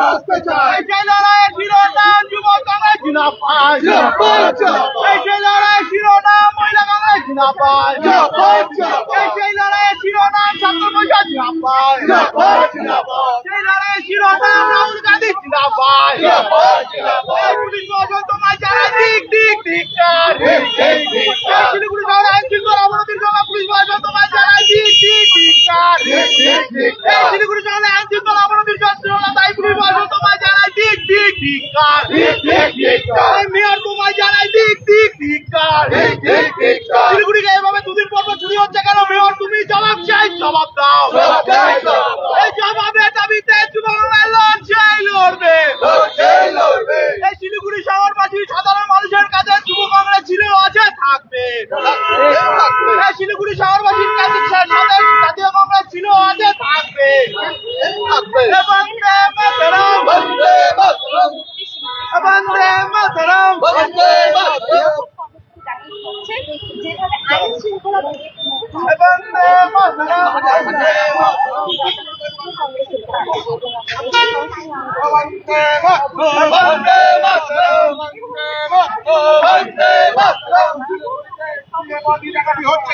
বাঁচতে চাই। লড়াইয়ের শিরোনাম যুব কংগ্রেস জিন্দাবাদ এই যে লড়াইয়ের শিরোনাম মহিলা কংগ্রেস জিন্দাবাদ এই যে লড়াইয়ের শিরোনাম ছাত্র পরিষদ জিন্দাবাদ সেই লড়াইয়ের শিরোনাম রাহুল গান্ধী জিন্দাবাদ এই পুলিশ জানায় দিক দিক দিক এই শিলিগুড়ি শহরে আইন শৃঙ্খলা অবনতির জন্য পুলিশ প্রশাসন তোমায় জানায় দিক দিক দিক এই শিলিগুড়ি শহরে আইন শৃঙ্খলা অবনতির জন্য তাই পুলিশ প্রশাসন তোমায় জানায় দিক এই মেয়র তোমায় জানায় দিক দিক শিলিগুড়িকে এভাবে দুদিন পর পর চুরি হচ্ছে কেন? মেয়র তুমি জবাব চাই জবাব দাও। জবাব জবাবের মাতরম যেভাবে আইন শৃঙ্খলা বন্দে মাতরম বন্দে মাতরম বন্দে মাতরম মোদি টাকাটি হচ্ছে কেন বন্দে মাতরম বন্দে মাতরম বন্দে মাতরম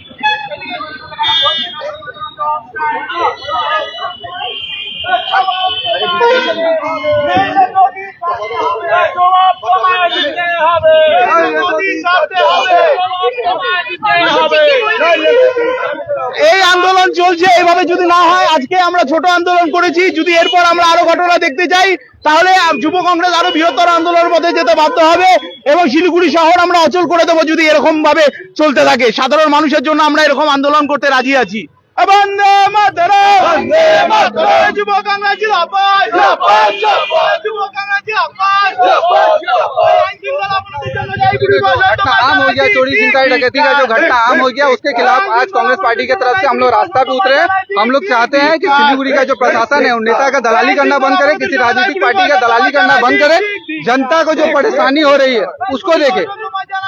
এই আন্দোলন চলছে এভাবে যদি না হয় আজকে আমরা ছোট আন্দোলন করেছি যদি এরপর আমরা আরও ঘটনা দেখতে চাই তাহলে যুব কংগ্রেস আরও বৃহত্তর আন্দোলনের মধ্যে যেতে বাধ্য হবে এবং শিলিগুড়ি শহর আমরা অচল করে দেবো যদি এরকম ভাবে চলতে থাকে। সাধারণ মানুষের জন্য আমরা এরকম আন্দোলন করতে রাজি আছি। বন্দে মাতরম! যুব কংগ্রেস জিন্দাবাদ! জিন্দাবাদ, জিন্দাবাদ। যুব কংগ্রেস घटना आम हो गया चोरी छिनताई डकैती का जो घटना आम हो गया उसके खिलाफ आज कांग्रेस पार्टी की तरफ़ से हम लोग रास्ता पे उतरे। हम लोग चाहते हैं कि सिलीगुड़ी का जो प्रशासन है उन नेता का दलाली करना बंद करे किसी राजनीतिक पार्टी का दलाली करना बंद करे। जनता को जो परेशानी हो रही है उसको देखे।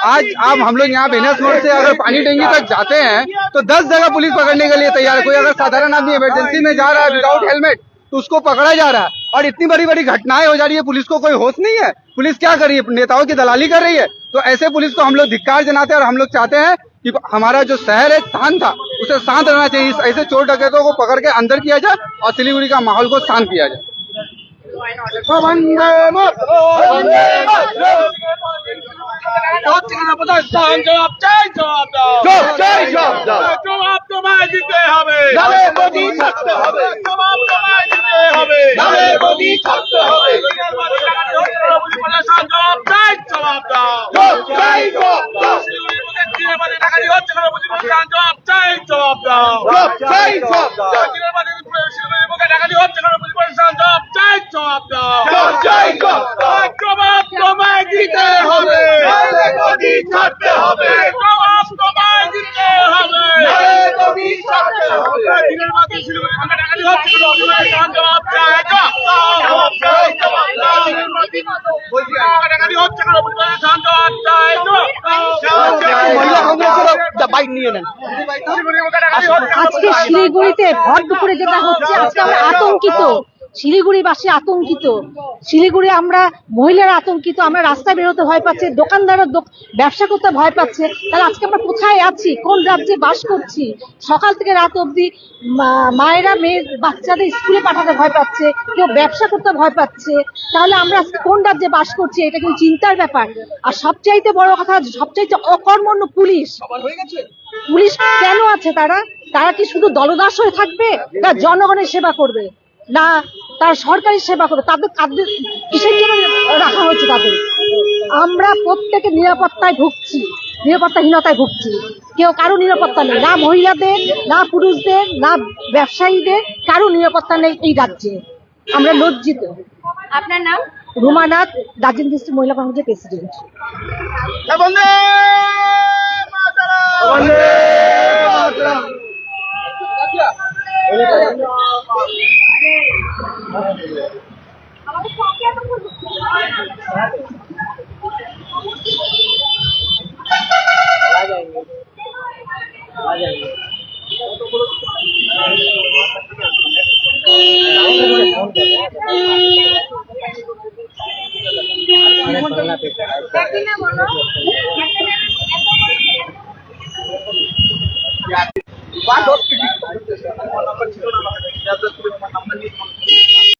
आज आप हम लोग यहाँ बेनस मोड़ से अगर पानी टेंगी तक जाते हैं तो दस जगह पुलिस पकड़ने के लिए तैयार कोई अगर साधारण आदमी इमरजेंसी में जा रहा है विदाउट हेलमेट तो उसको पकड़ा जा रहा है। और इतनी बड़ी बड़ी घटनाएं हो जा रही है पुलिस को कोई होश नहीं है पुलिस क्या कर रही है नेताओं की दलाली कर रही है तो ऐसे पुलिस को हम लोग धिक्कार जनाते हैं और हम लोग चाहते हैं कि हमारा जो शहर है शांत था उसे शांत रहना चाहिए इस- ऐसे चोर डकैतों को पकड़ के अंदर किया जाए और सिलीगुड़ी का माहौल को शांत किया जाए বন্দে মাতরম বন্দে মাতরম হচ্ছে কেন প্রদর্শন জবাব চাই জবাব দাও জবাব চাই, জবাব দাও। জবাব নালে মোদি থাকতে হবে। জবাব তোমায় দিতে হবে নালে মোদি থাকতে হবে। প্রদর্শন জবাব চাই জবাব দাও জবাব চাই, জবাব দাও। শিলিগুড়ির বুকে দিনের বাদে ডাকাতি হচ্ছে কেন প্রদর্শন জবাব চাই জবাব দাও জবাব চাই, জবাব দাও। দিনের বাদে শিলিগুড়ির বুকে ডাকাতি হচ্ছে কেন প্রদর্শন জবাব চাই জবাব দাও জবাব চাই, জবাব দাও। জবাব তোমায় দিতে হবে নালে মোদি থাকতে হবে। জবাব তোমায় দিতে হবে নালে মোদি থাকতে হবে। দিনের বাদে শিলিগুড়ির বুকে ডাকাতি হচ্ছে কেন প্রদর্শন জবাব চাই জবাব দাও জবাব চাই, জবাব দাও। দিনের বাদে ডাকাতি হচ্ছে কেন প্রদর্শন জবাব চাই জবাব দাও জবাব চাই। মহিলা কেন আজকে শিলিগুড়িতে ভর দুপুরে যেটা হচ্ছে আজকে আমরা আতঙ্কিত। শিলিগুড়িবাসী আতঙ্কিত। শিলিগুড়ি আমরা মহিলারা আতঙ্কিত আমরা রাস্তায় বেরোতে ভয় পাচ্ছে দোকানদাররা ব্যবসা করতে ভয় পাচ্ছে। তাহলে আজকে আমরা কোথায় আছি? কোন রাজ্যে বাস করছি? সকাল থেকে রাত অবধি মায়েরা মেয়ে বাচ্চাদের স্কুলে পাঠাতে ভয় পাচ্ছে কেউ ব্যবসা করতে ভয় পাচ্ছে। তাহলে আমরা আজকে কোন রাজ্যে বাস করছি? এটা কিন্তু চিন্তার ব্যাপার। আর সবচাইতে বড় কথা সবচাইতে অকর্মণ্য পুলিশ। পুলিশ কেন আছে তারা? তারা কি শুধু দলদাস হয়ে থাকবে? না জনগণের সেবা করবে? না তারা সরকারি সেবা করবে তাদের তাদের কিসের জন্য রাখা হয়েছে তাদের? আমরা প্রত্যেকে নিরাপত্তায় ভুগছি নিরাপত্তাহীনতায় ভুগছি। কেউ কারও নিরাপত্তা নেই না মহিলাদের না পুরুষদের না ব্যবসায়ীদের কারও নিরাপত্তা নেই এই রাজ্যে। আমরা লজ্জিত। আপনার নাম? রুমানাথ দার্জিলিং ডিস্ট্রিক্ট মহিলা কংগ্রেসের প্রেসিডেন্ট। आ जाएंगे आ जाएंगे बात